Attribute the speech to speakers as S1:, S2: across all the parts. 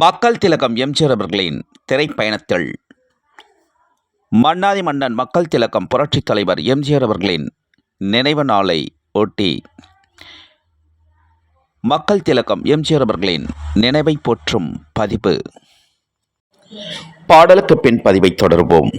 S1: மக்கள் திலகம் எம்ஜிஆர் அவர்களின் திரைப்பயணத்தில். மன்னாதி மன்னன் மக்கள் திலகம் புரட்சித் தலைவர் எம்ஜிஆர் அவர்களின் நினைவு நாளை ஒட்டி. மக்கள் திலகம் எம்ஜிஆர் அவர்களின் நினைவை போற்றும் பதிவு பாடலுக்கு பின் பதிவை தொடர்வோம்.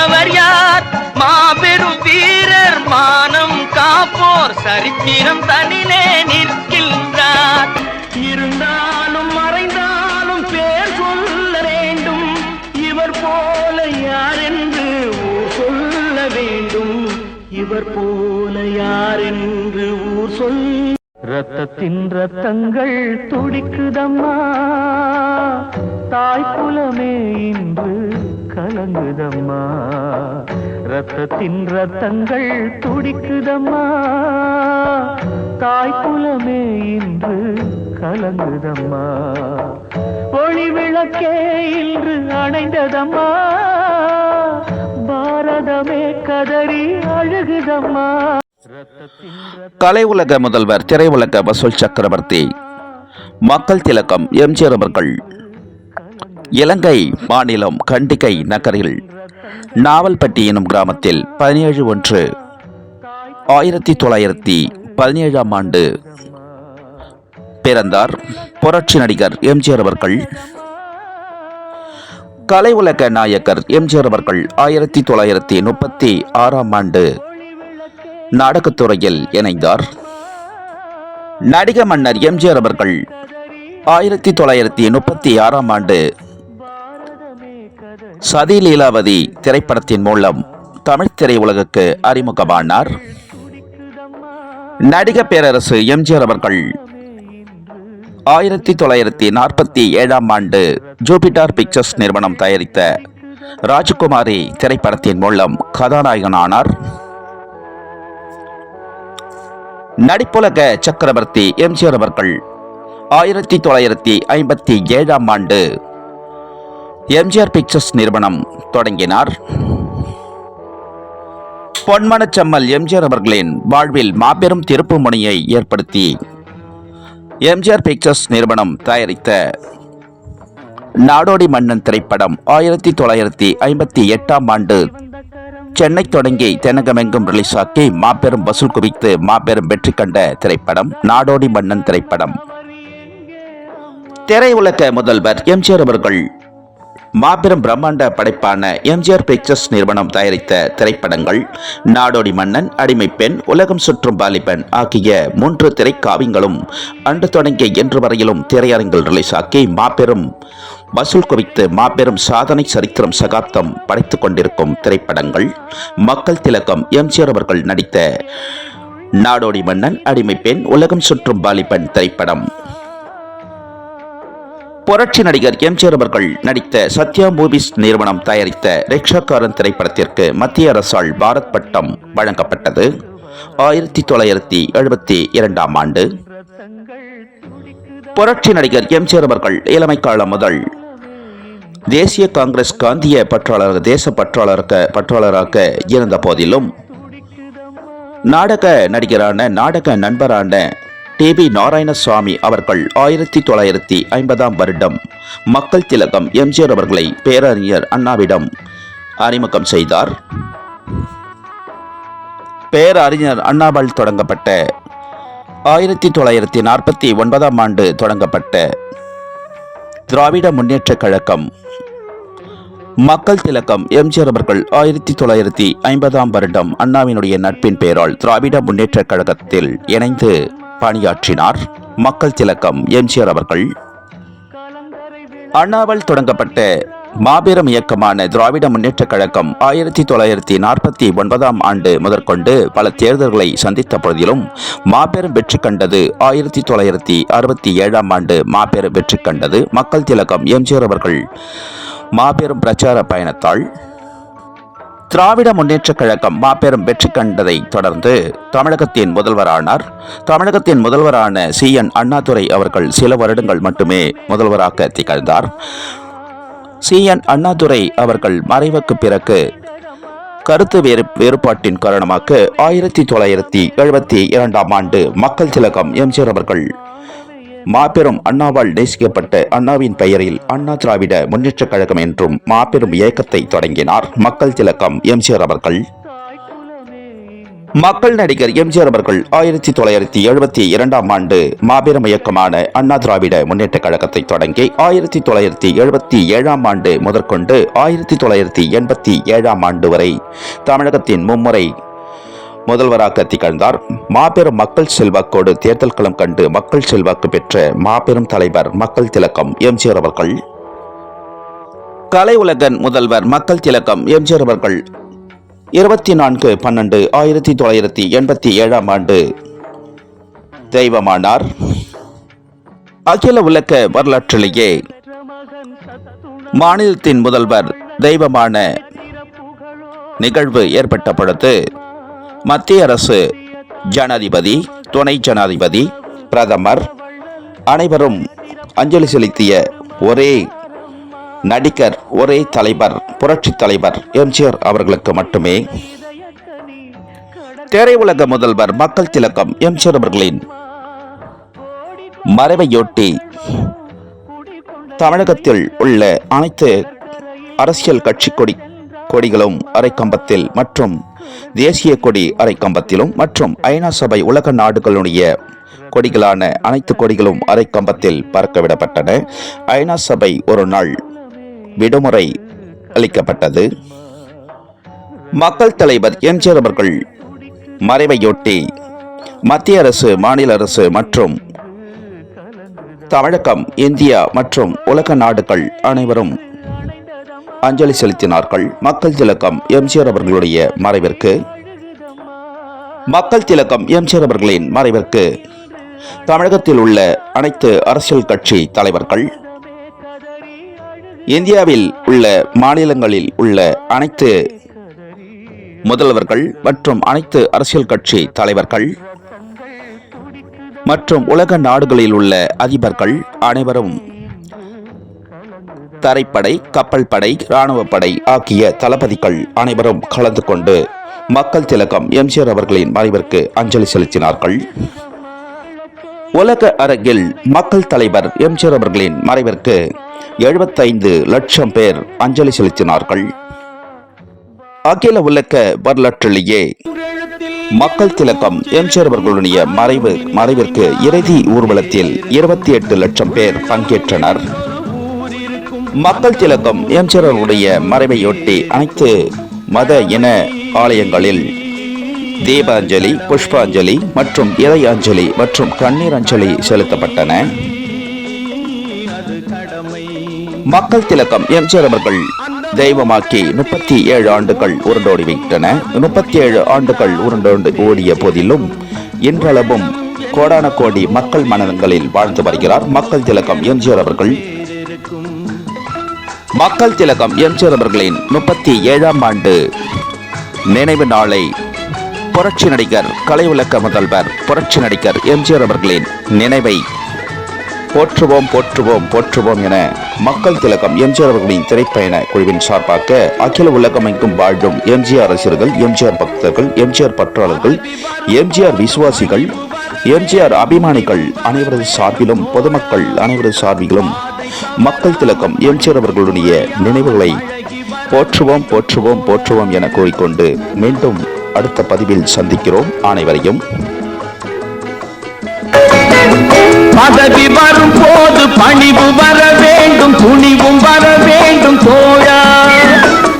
S2: நிற்பவர் யார்? மாபெரும் வீரர் மானம் காப்போர் சரித்திரம் தனிலே நிற்கின்றார். இருந்தாலும் மறைந்தாலும் பேர் சொல்ல வேண்டும். இவர் போல யார் என்று ஊர் சொல்ல வேண்டும். இவர் போல யார் என்று ஊர் சொல் ரத்தத்தின் ரத்தங்கள் துடிக்குதம்மா. தாய் குலமே இன்று கலங்குதம்மா. ரத்தத்தின் ரத்தங்கள் துடிக்குதம்மா. தாய் குலமே இன்று கலங்குதம்மா. ஒளி விளக்கே இன்று அணைந்ததம்மா. பாரதமே கதறி அழுகுதம்மா.
S1: கலை உலக முதல்வர் திரையுலக வசூல் சக்கரவர்த்தி. மக்கள் திலக்கம் எம்ஜிஆர் அவர்கள் இலங்கை மாநிலம் கண்டிகை நகரில் நாவல்பட்டி எனும் கிராமத்தில் பதினேழு ஒன்று ஆயிரத்தி தொள்ளாயிரத்தி பதினேழாம் ஆண்டு பிறந்தார். புரட்சி நடிகர் எம்ஜிஆர் அவர்கள். கலை உலக நாயக்கர் எம்ஜிஆர் அவர்கள் ஆயிரத்தி தொள்ளாயிரத்தி முப்பத்தி ஆறாம் ஆண்டு நாடகத்துறையில் இணைந்தார். நடிக மன்னர் எம்ஜிஆர் அவர்கள் ஆயிரத்தி தொள்ளாயிரத்தி முப்பத்தி ஆறாம் ஆண்டு சதி லீலாவதி திரைப்படத்தின் மூலம் தமிழ் திரையுலகுக்கு அறிமுகமானார். நடிக பேரரசு எம்ஜிஆர் அவர்கள் ஆயிரத்தி தொள்ளாயிரத்தி நாற்பத்தி ஏழாம் ஆண்டு ஜூபிட்டர் பிக்சர்ஸ் நிறுவனம் தயாரித்த ராஜகுமாரி திரைப்படத்தின் மூலம் கதாநாயகனானார். நடிப்புலக சக்கரவர்த்தி எம்ஜிஆர் அவர்கள் ஆயிரத்தி தொள்ளாயிரத்தி ஐம்பத்தி ஏழாம் ஆண்டு எம்ஜிஆர் பிக்சர்ஸ் நிறுவனம் தொடங்கினார். பொன்மனச்சம்மல் எம்ஜிஆர் அவர்களின் வாழ்வில் மாபெரும் திருப்பு முனையை ஏற்படுத்தி எம்ஜிஆர் பிக்சர்ஸ் நிறுவனம் தயாரித்த நாடோடி மன்னன் திரைப்படம் ஆயிரத்தி தொள்ளாயிரத்தி ஐம்பத்தி எட்டாம் ஆண்டு சென்னை தொடங்கி தென்னகமெங்கும் ரிலீஸ் ஆக்கி மாபெரும் வசூல் குவித்து மாபெரும் வெற்றி கண்ட திரைப்படம் நாடோடி மன்னன் திரைப்படம். திரையுலக முதல்வர் எம்ஜிஆர் அவர்கள் மாபெரும் பிரம்மாண்ட படைப்பான எம்ஜிஆர் பிக்சர்ஸ் நிறுவனம் தயாரித்த திரைப்படங்கள் நாடோடி மன்னன் அடிமை பெண் உலகம் சுற்றும் பாலிபன் ஆகிய மூன்று திரைக்காவியங்களும் அன்று தொடங்கிய இன்று வரையிலும் திரையரங்கில் ரிலீஸ் ஆக்கி மாபெரும் வசூல் குவித்து மாபெரும் சாதனை சரித்திரம் சகாப்தம் படைத்துக் கொண்டிருக்கும் திரைப்படங்கள். மக்கள் திலகம் எம்ஜிஆர் அவர்கள் நடித்த நாடோடி மன்னன் அடிமை பெண் உலகம் சுற்றும் பாலிபன் திரைப்படம். புரட்சி நடிகர் எம்ஜிஆர் அவர்கள் நடித்த சத்யா மூவிஸ் நிறுவனம் தயாரித்த ரிக்ஷாக்காரன் திரைப்படத்திற்கு மத்திய அரசால் பாரத் பட்டம் வழங்கப்பட்டது. ஆயிரத்தி தொள்ளாயிரத்தி எழுபத்தி இரண்டாம் ஆண்டு. புரட்சி நடிகர் எம்ஜிஆர் அவர்கள் இளமை காலம் முதல் தேசிய காங்கிரஸ் காந்திய பற்றாளர் தேச பற்றாளராக பற்றாளராக இருந்த போதிலும் நாடக நடிகரான நாடக நண்பரான டிபி நாராயணசுவாமி அவர்கள் ஆயிரத்தி தொள்ளாயிரத்தி ஐம்பதாம் வருடம் மக்கள் திலகம் எம்ஜிஆர் அவர்களை பேரறிஞர் அண்ணாவிடம் அறிமுகம் செய்தார். பேரறிஞர் அண்ணாவால் தொடங்கப்பட்ட ஆயிரத்தி தொள்ளாயிரத்தி நாற்பத்தி ஒன்பதாம் ஆண்டு தொடங்கப்பட்ட திராவிட முன்னேற்றக் கழகம் மக்கள் திலகம் எம்ஜிஆர் அவர்கள் ஆயிரத்தி தொள்ளாயிரத்தி ஐம்பதாம் வருடம் அண்ணாவினுடைய நட்பின் பெயரால் திராவிட முன்னேற்றக் கழகத்தில் இணைந்து பணியாற்றினார். மக்கள் திலக்கம் எம்ஜிஆர் அவர்கள். அண்ணாவால் தொடங்கப்பட்ட மாபெரும் இயக்கமான திராவிட முன்னேற்றக் கழகம் ஆயிரத்தி தொள்ளாயிரத்தி நாற்பத்தி ஒன்பதாம் ஆண்டு முதற்கொண்டு பல தேர்தல்களை சந்தித்த பொழுதிலும் மாபெரும் வெற்றி கண்டது ஆயிரத்தி தொள்ளாயிரத்தி அறுபத்தி ஏழாம் ஆண்டு மாபெரும் வெற்றி கண்டது மக்கள் திலகம் எம்ஜிஆர் அவர்கள். மாபெரும் பிரச்சார பயணத்தால் திராவிட முன்னேற்றக் கழகம் மாபெரும் வெற்றி கண்டதை தொடர்ந்து தமிழகத்தின் முதல்வரானார். தமிழகத்தின் முதல்வரான சி. என். அண்ணாதுரை அவர்கள் சில வருடங்கள் மட்டுமே முதல்வராக திகழ்ந்தார். சி. என். அண்ணாதுரை அவர்கள் மறைவுக்கு பிறகு கருத்து வேறு வேறுபாட்டின் காரணமாக ஆயிரத்தி தொள்ளாயிரத்தி எழுபத்தி இரண்டாம் ஆண்டு மக்கள் திலகம் எம்ஜிஆர் அவர்கள் மாபெரும் அண்ணாவால் நேசிக்கப்பட்ட அண்ணாவின் பெயரில் அண்ணா திராவிட முன்னேற்ற கழகம் என்றும் மாபெரும் இயக்கத்தை தொடங்கினார். மக்கள் திலக்கம் எம்ஜிஆர் அவர்கள். மக்கள் நடிகர் எம்ஜிஆர் அவர்கள் ஆயிரத்தி தொள்ளாயிரத்தி எழுபத்தி இரண்டாம் ஆண்டு மாபெரும் இயக்கமான அண்ணா திராவிட முன்னேற்ற கழகத்தை தொடங்கி ஆயிரத்தி தொள்ளாயிரத்தி எழுபத்தி ஏழாம் ஆண்டு முதற்கொண்டு ஆயிரத்தி தொள்ளாயிரத்தி எண்பத்தி ஏழாம் ஆண்டு வரை தமிழகத்தின் மும்முறை முதல்வராக திகழ்ந்தார். மாபெரும் மக்கள் செல்வாக்கோடு தேர்தல் களம் கண்டு மக்கள் செல்வாக்கு பெற்ற மாபெரும் தலைவர் மக்கள் திலக்கம் எம்ஜிஆர் அவர்கள். கலை உலகன் முதல்வர் மக்கள் திலக்கம் எம்ஜிஆர் அவர்கள். இருபத்தி நான்கு பன்னெண்டு ஆயிரத்தி தொள்ளாயிரத்தி எண்பத்தி ஏழாம் ஆண்டு தெய்வமானார். அகில உலக வரலாற்றிலேயே மாநிலத்தின் முதல்வர் தெய்வமான நிகழ்வு ஏற்பட்ட பொழுது மத்திய அரசு ஜனாதிபதி துணை ஜனாதிபதி பிரதமர் அனைவரும் அஞ்சலி செலுத்திய ஒரே நடிகர் ஒரே தலைவர் புரட்சி தலைவர் எம்ஜிஆர் அவர்களுக்கு மட்டுமே திரையுலக முதல்வர் மக்கள் திலக்கம் எம்ஜிஆர் அவர்களின் மறைவையொட்டி தமிழகத்தில் உள்ள அனைத்து அரசியல் கட்சி கொடி கொடிகளும் அரைக்கம்பத்தில் மற்றும் தேசிய கொடி அரைக்கம்பத்திலும் மற்றும் ஐநா சபை உலக நாடுகளுடைய கொடிகளான அனைத்து கொடிகளும் அரைக்கம்பத்தில் பறக்கவிடப்பட்டன. ஐநா சபை ஒரு நாள் விடுமுறை அளிக்கப்பட்டது. மக்கள் தலைவர் எம்ஜிஆர் அவர்கள் மறைவையொட்டி மத்திய அரசு மாநில அரசு மற்றும் தமிழகம் இந்தியா மற்றும் உலக நாடுகள் அனைவரும் அஞ்சலி செலுத்தினார்கள். மக்கள் திலகம் எம்ஜிஆர் அவர்களுடைய மறைவிற்கு. மக்கள் திலகம் எம்ஜிஆர் அவர்களின் மறைவிற்கு. தமிழகத்தில் உள்ள அனைத்து அரசியல் கட்சி தலைவர்கள். இந்தியாவில் உள்ள மாநிலங்களில் உள்ள அனைத்து முதல்வர்கள் மற்றும் அனைத்து அரசியல் கட்சி தலைவர்கள். மற்றும் உலக நாடுகளில் உள்ள அதிபர்கள் அனைவரும் தரைப்படை கப்பல் படை இராணுவப்படை ஆகிய தளபதிகள் அனைவரும் கலந்து கொண்டு மக்கள் திலகம் எம்ஜிஆர் அவர்களின் மறைவிற்கு அஞ்சலி செலுத்தினார்கள். உலக அரங்கில் மக்கள் தலைவர் எம்ஜிஆர் அவர்களின் மறைவிற்கு எழுபத்தைந்து லட்சம் பேர் அஞ்சலி செலுத்தினார்கள். அகில உலக வரலாற்றிலேயே மக்கள் திலகம் எம்ஜிஆர் அவர்களுடைய மறைவு மறைவிற்கு இறுதி ஊர்வலத்தில் இருபத்தி எட்டு லட்சம் பேர் பங்கேற்றனர். மக்கள் திலகம் எம்ஜிஆர் அவர்களுடைய மறைவையொட்டி அனைத்து மத இன ஆலயங்களில் தீபாஞ்சலி புஷ்பாஞ்சலி மற்றும் இறை அஞ்சலி மற்றும் கண்ணீர் அஞ்சலி செலுத்தப்பட்டன. மக்கள் திலகம் எம்ஜிஆர் அவர்கள் தெய்வமாக்கி முப்பத்தி ஏழு ஆண்டுகள் உருண்டோடி விட்டன முப்பத்தி ஏழு ஆண்டுகள் உருண்டோண்டு ஓடிய போதிலும் இன்றளவும் கோடான கோடி மக்கள் மனங்களில் வாழ்ந்து வருகிறார் மக்கள் திலகம் எம்ஜிஆர் அவர்கள். மக்கள் திலகம் எம்ஜிஆர் அவர்களின் முப்பத்தி ஏழாம் ஆண்டு நினைவு நாளை புரட்சி நடிகர் கலை உலக முதல்வர் புரட்சி நடிகர் எம்ஜிஆர் அவர்களின் நினைவை போற்றுவோம் போற்றுவோம் போற்றுவோம் என மக்கள் திலகம் எம்ஜிஆர் அவர்களின் திரைப்பயண குழுவின் சார்பாக அகில உலகமெங்கும் வாழும் எம்ஜிஆர் ரசிகர்கள் எம்ஜிஆர் பக்தர்கள் எம்ஜிஆர் பற்றாளர்கள் எம்ஜிஆர் விசுவாசிகள் எம்ஜிஆர் அபிமானிகள் அனைவரது சார்பிலும் பொதுமக்கள் அனைவரது சார்பிலும் மக்கள் திலக்கம் எம்ஜிஆர் அவர்களுடைய நினைவுகளை போற்றுவோம் போற்றுவோம் போற்றுவோம் என கூறிக்கொண்டு மீண்டும் அடுத்த பதிவில் சந்திக்கிறோம். அனைவரையும்
S2: பதவி வரும் போது பணிவு வர வேண்டும் துணிவும் வர வேண்டும் தோழா.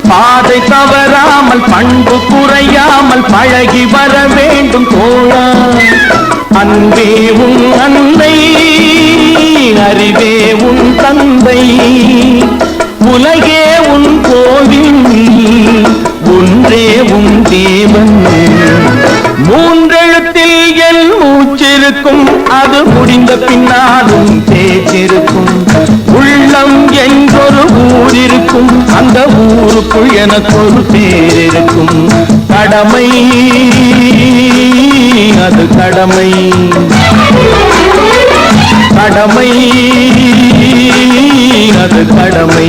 S2: பாதை தவறாமல் பண்பு குறையாமல் பழகி வர வேண்டும் தோழா. அன்பே உன் அன்னை. அறிவே உன் தந்தை. உலகே உன் கோவில் ஒன்றே உன் தேவன். மூன்றெழுத்தில் என் மூச்சிருக்கும். அது முடிந்த பின்னாலும் பேச்சிருக்கும். உள்ளம் எங்கொரு ஊரிருக்கும். அந்த ஊருக்குள் எனக்கு ஒரு பேர் இருக்கும் கடமை அது கடமை. கடமை அது கடமை.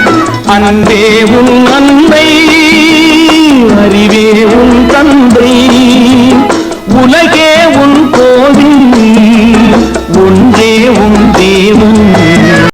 S2: அன்பே உன் அன்பை அறிவே உன் தந்தை. உலகே